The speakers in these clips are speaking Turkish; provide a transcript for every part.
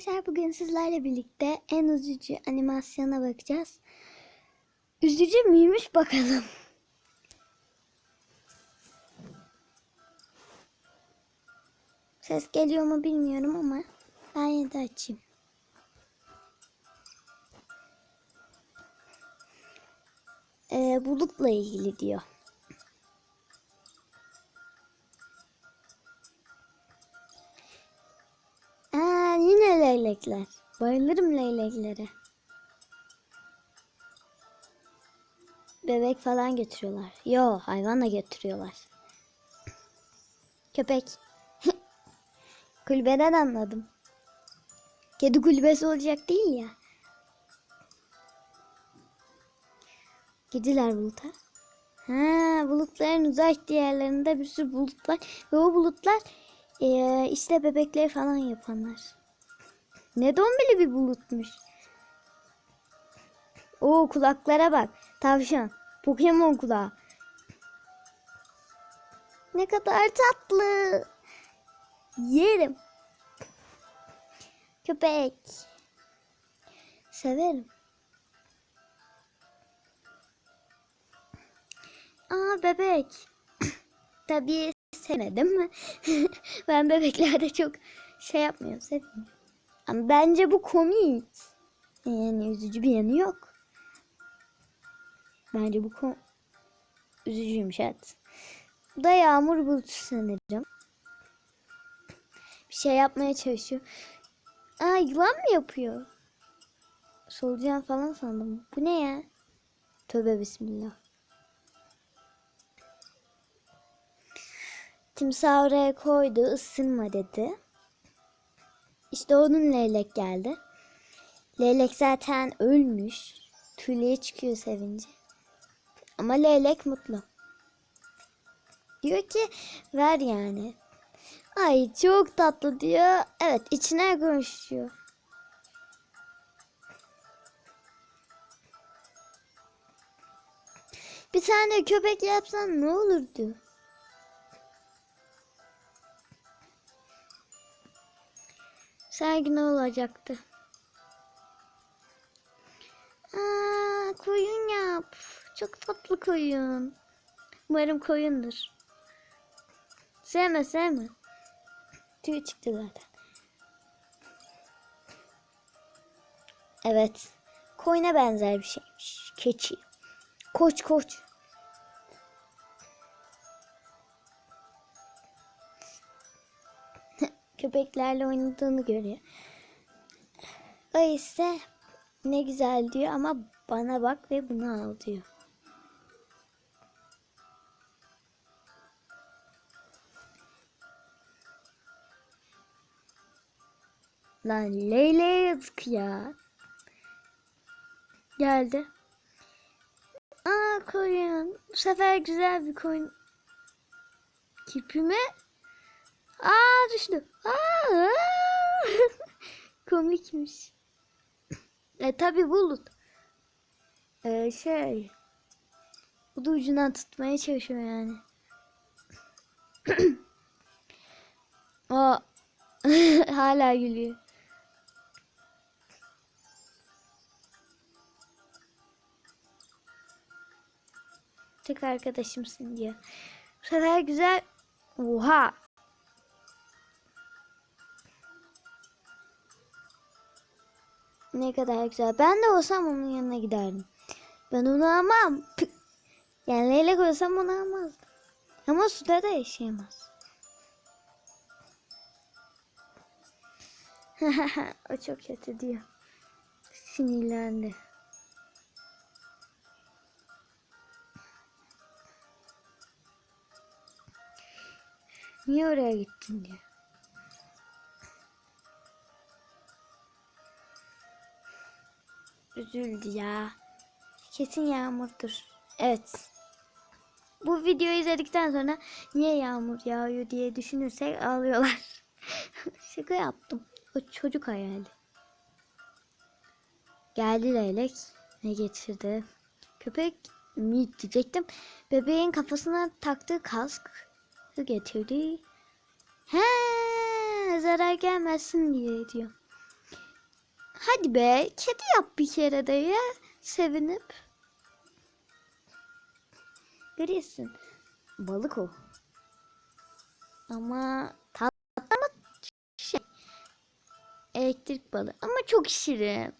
arkadaşlar bugün sizlerle birlikte en üzücü animasyona bakacağız. Üzücü müymüş bakalım. Ses geliyor mu bilmiyorum ama ben yine de açayım. Ee, bulutla ilgili diyor. Leylekler. Bayılırım leyleklere. Bebek falan götürüyorlar. Yo hayvanla götürüyorlar. Köpek. Kulübeden anladım. Kedi kulübesi olacak değil ya. Gidiler buluta. Ha, bulutların uzak diğerlerinde bir sürü bulut var. Ve o bulutlar ee, işte bebekleri falan yapanlar. Ne dombili bir bulutmuş. O kulaklara bak. Tavşan. Pokemon kulağı. Ne kadar tatlı. Yerim. Köpek. Severim. Aa bebek. Tabii sevmedim ben bebeklerde çok şey yapmıyorum, sevmiyorum. Ama bence bu komik. Yani üzücü bir yanı yok. Bence bu kom üzücüymüş evet. Bu da yağmur bulutu sanırım. Bir şey yapmaya çalışıyor. Aa yılan mı yapıyor? Solucan falan sandım. Bu ne ya? Tövbe bismillah. Timsah oraya koydu, ısınma dedi. İşte onun leylek geldi. Leylek zaten ölmüş. Tüyleye çıkıyor sevince. Ama leylek mutlu. Diyor ki ver yani. Ay çok tatlı diyor. Evet içine konuşuyor. Bir tane köpek yapsan ne olur diyor. Sergi ne olacaktı? Aa, koyun yap. Çok tatlı koyun. Umarım koyundur. Sevme sevme. Tüy çıktı zaten. Evet. Koyuna benzer bir şeymiş. Keçi. Koç koç. Köpeklerle oynadığını görüyor. O ise ne güzel diyor ama bana bak ve bunu al diyor. Lan Leyla yazık ya. Geldi. Aa koyun. Bu sefer güzel bir koyun. Kirpime Aa düştü. Aa, Komikmiş. E tabi bulut. E, şey. Bu da ucundan tutmaya çalışıyor yani. o hala gülüyor. Tek arkadaşımsın diye. Bu sefer güzel. Oha Ne kadar güzel. Ben de olsam onun yanına giderdim. Ben onu almam. Yani leylek olsam onu almazdım. Ama suda da yaşayamaz. o çok kötü diyor. Sinirlendi. Niye oraya gittin diyor. Üzüldü ya. Kesin yağmurdur. Evet. Bu videoyu izledikten sonra niye yağmur yağıyor diye düşünürsek ağlıyorlar. Şaka yaptım. O çocuk hayali. Geldi leylek. Ne getirdi? Köpek mi diyecektim. Bebeğin kafasına taktığı kask getirdi. He, zarar gelmesin diye diyor. Hadi be kedi yap bir kere de ya. Sevinip. Görüyorsun. Balık o. Ama tatlı ama şey. Elektrik balığı ama çok şirin.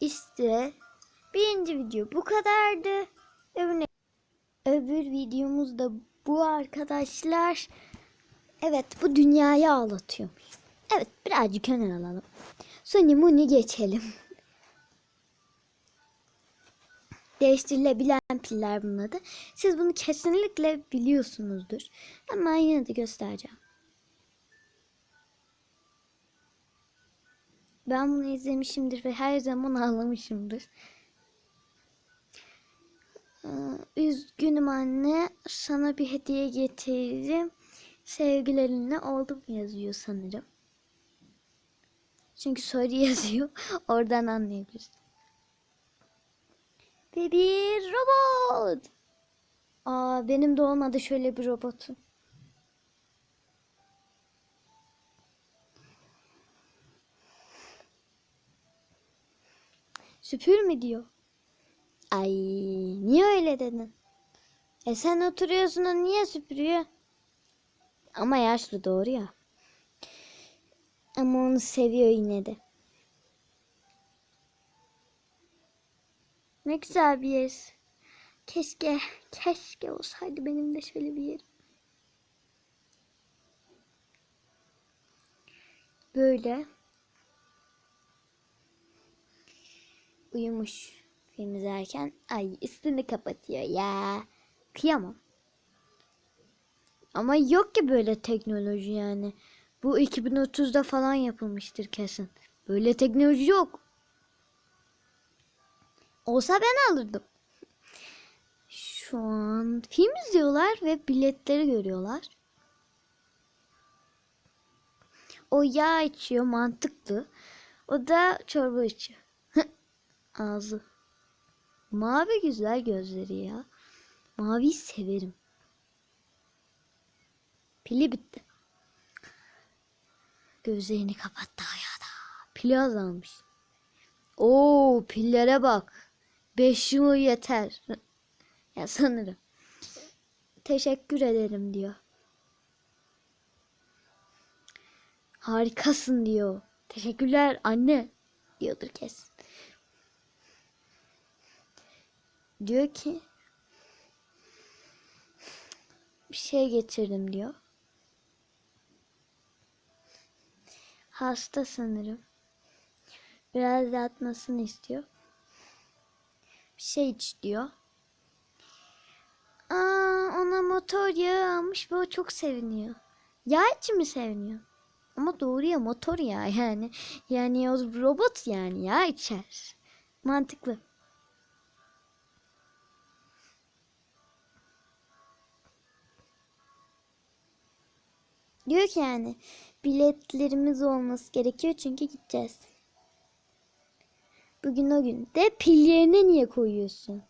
İşte birinci video bu kadardı. Öbür, öbür videomuz da bu arkadaşlar. Evet bu dünyayı ağlatıyormuş. Evet birazcık öne alalım. Sony Muni geçelim. Değiştirilebilen piller bunun adı. Siz bunu kesinlikle biliyorsunuzdur. Ama yine de göstereceğim. Ben bunu izlemişimdir ve her zaman ağlamışımdır. Ee, Üzgünüm anne. Sana bir hediye getirdim. Sevgilerinle oldum yazıyor sanırım. Çünkü soru yazıyor. Oradan anlayabilirsin. Ve bir robot. Aa benim de olmadı şöyle bir robotum. Süpür mü diyor. Ay niye öyle dedin? E sen oturuyorsun o niye süpürüyor? Ama yaşlı doğru ya. Ama onu seviyor yine de. Ne güzel bir yer. Keşke, keşke olsaydı benim de şöyle bir yerim. Böyle. Uyumuş film izlerken. Ay üstünü kapatıyor ya. Kıyamam. Ama yok ki böyle teknoloji yani. Bu 2030'da falan yapılmıştır kesin. Böyle teknoloji yok. Olsa ben alırdım. Şu an film izliyorlar ve biletleri görüyorlar. O yağ içiyor mantıklı. O da çorba içiyor. Ağzı. Mavi güzel gözleri ya. Maviyi severim. Pili bitti. Gözlerini kapattı hayata. Pili azalmış. Oo pillere bak. 5 yıl yeter. ya sanırım. Teşekkür ederim diyor. Harikasın diyor. Teşekkürler anne diyordur kesin. Diyor ki bir şey getirdim diyor. Hasta sanırım. Biraz yatmasını istiyor. Bir şey iç diyor. Aa, ona motor yağı almış ve o çok seviniyor. Yağ için mi seviniyor? Ama doğru ya motor ya yani. Yani o robot yani ya içer. Mantıklı. Diyor ki yani biletlerimiz olması gerekiyor çünkü gideceğiz. Bugün o gün. De pil yerine niye koyuyorsun?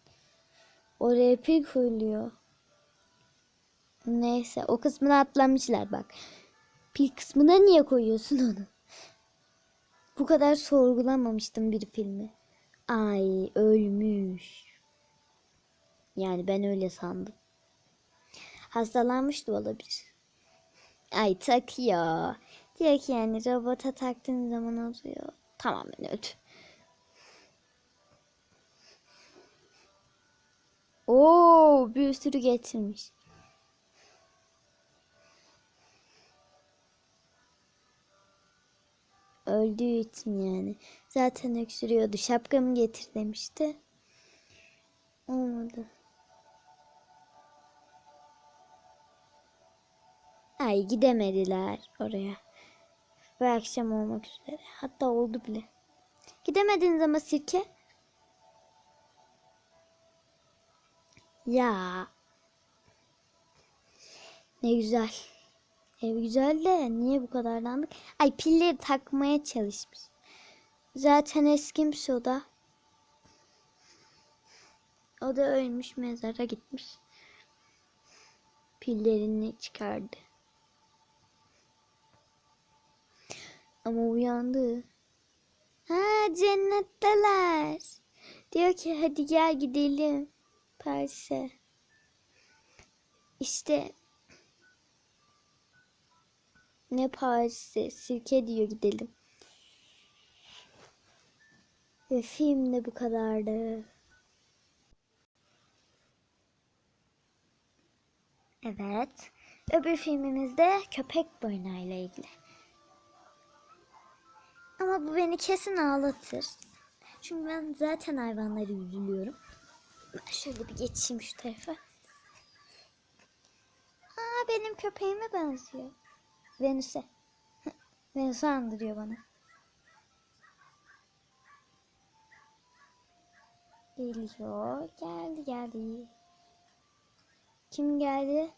Oraya pil koyuluyor. Neyse o kısmını atlamışlar bak. Pil kısmına niye koyuyorsun onu? Bu kadar sorgulamamıştım bir filmi. Ay ölmüş. Yani ben öyle sandım. Hastalanmış da olabilir. Ay takıyor. Diyor ki yani robota taktığın zaman oluyor. Tamamen öldü. Oo bir sürü getirmiş. Öldüğü için yani. Zaten öksürüyordu. Şapkamı getir demişti. Ay gidemediler oraya. Ve akşam olmak üzere. Hatta oldu bile. Gidemediniz ama sirke. Ya. Ne güzel. Ev güzel de niye bu kadar dandik? Ay pilleri takmaya çalışmış. Zaten eskimiş o da. O da ölmüş mezara gitmiş. Pillerini çıkardı. Ama uyandı. Ha cennetteler. Diyor ki hadi gel gidelim Paris'e. İşte ne Paris'e sirke diyor gidelim. Ve film de bu kadardı. Evet. Öbür filmimiz de köpek boynayla ilgili. Ama bu beni kesin ağlatır. Çünkü ben zaten hayvanları üzülüyorum. Şöyle bir geçeyim şu tarafa. Aa benim köpeğime benziyor. Venüs'e. Venüs'ü andırıyor bana. Geliyor. Geldi geldi. Kim geldi?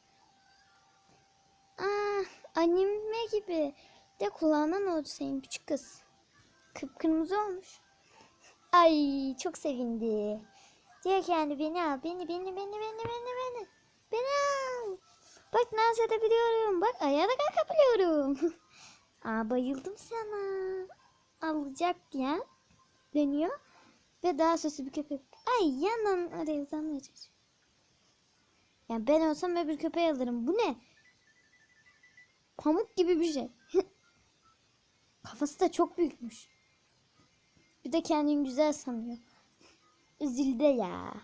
Aa anime gibi. De kulağına ne oldu senin küçük kız? Kıpkırmızı olmuş. Ay çok sevindi. Diyor ki yani beni al. Beni beni beni beni beni beni. Beni al. Bak dans edebiliyorum. Bak ayağa da kalkabiliyorum. Aa bayıldım sana. Alacak ya. Dönüyor. Ve daha süslü bir köpek. Ay yandan araya uzanmaya çalışıyor. Yani ben olsam öbür köpeği alırım. Bu ne? Pamuk gibi bir şey. Kafası da çok büyükmüş. Bir de kendini güzel sanıyor. Üzüldü ya.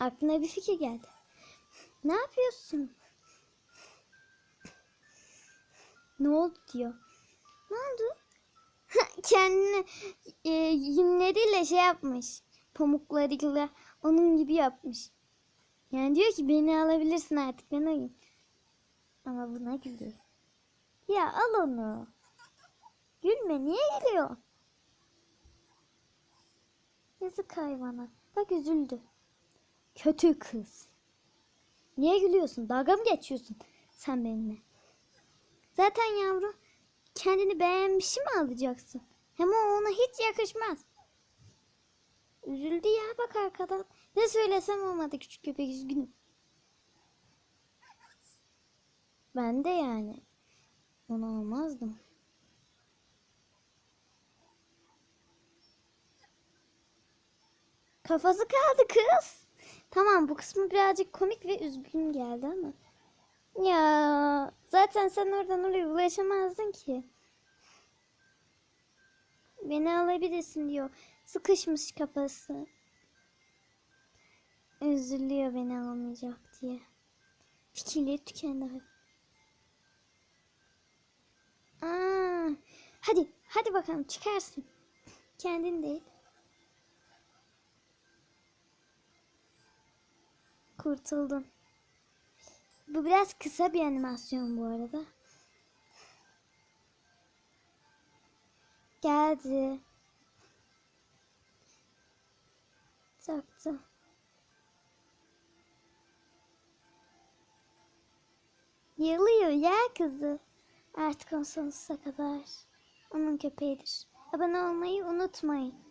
Aklına bir fikir geldi. Ne yapıyorsun? Ne oldu diyor. Ne oldu? Kendini e, yünleriyle şey yapmış. Pamuklarıyla onun gibi yapmış. Yani diyor ki beni alabilirsin artık ben oyum. Ama buna gülüyor. Ya al onu. Gülme niye geliyor? Yazık hayvana. Bak üzüldü. Kötü kız. Niye gülüyorsun? Dalga mı geçiyorsun sen benimle? Zaten yavru kendini beğenmişi mi alacaksın? Hem o ona hiç yakışmaz. Üzüldü ya bak arkadan. Ne söylesem olmadı küçük köpek üzgünüm. Ben de yani. Onu almazdım. Kafası kaldı kız. Tamam bu kısmı birazcık komik ve üzgün geldi ama. Ya zaten sen oradan oraya ulaşamazdın ki. Beni alabilirsin diyor. Sıkışmış kafası. Üzülüyor beni almayacak diye. Fikirleri tükendi. Aa, hadi hadi bakalım çıkarsın. Kendin değil. Kurtuldun. Bu biraz kısa bir animasyon bu arada. Geldi. Taktı. Yılıyor ya kızı. Artık o sonsuza kadar. Onun köpeğidir. Abone olmayı unutmayın.